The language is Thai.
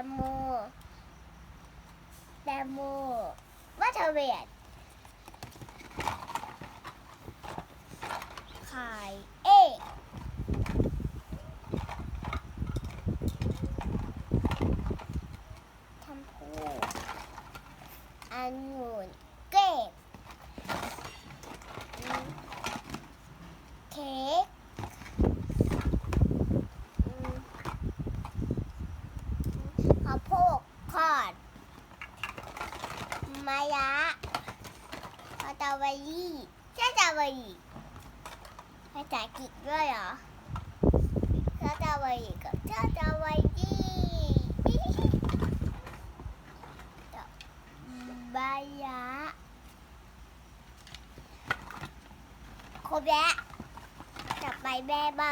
งโมแตงโมวัตเวียนไข่เอกชมพูอันงุ่นเก็บอืมเค้กอืมข้าวโพดคอดมายะสตรอเบอรี่สตรอเบอรี่ภาษาอังกฤษด้วยเหรอสตรอเบอรี่กับสตรอเบอรี่ดอกใบยะครบแล้วกลับไปแม่บ้าน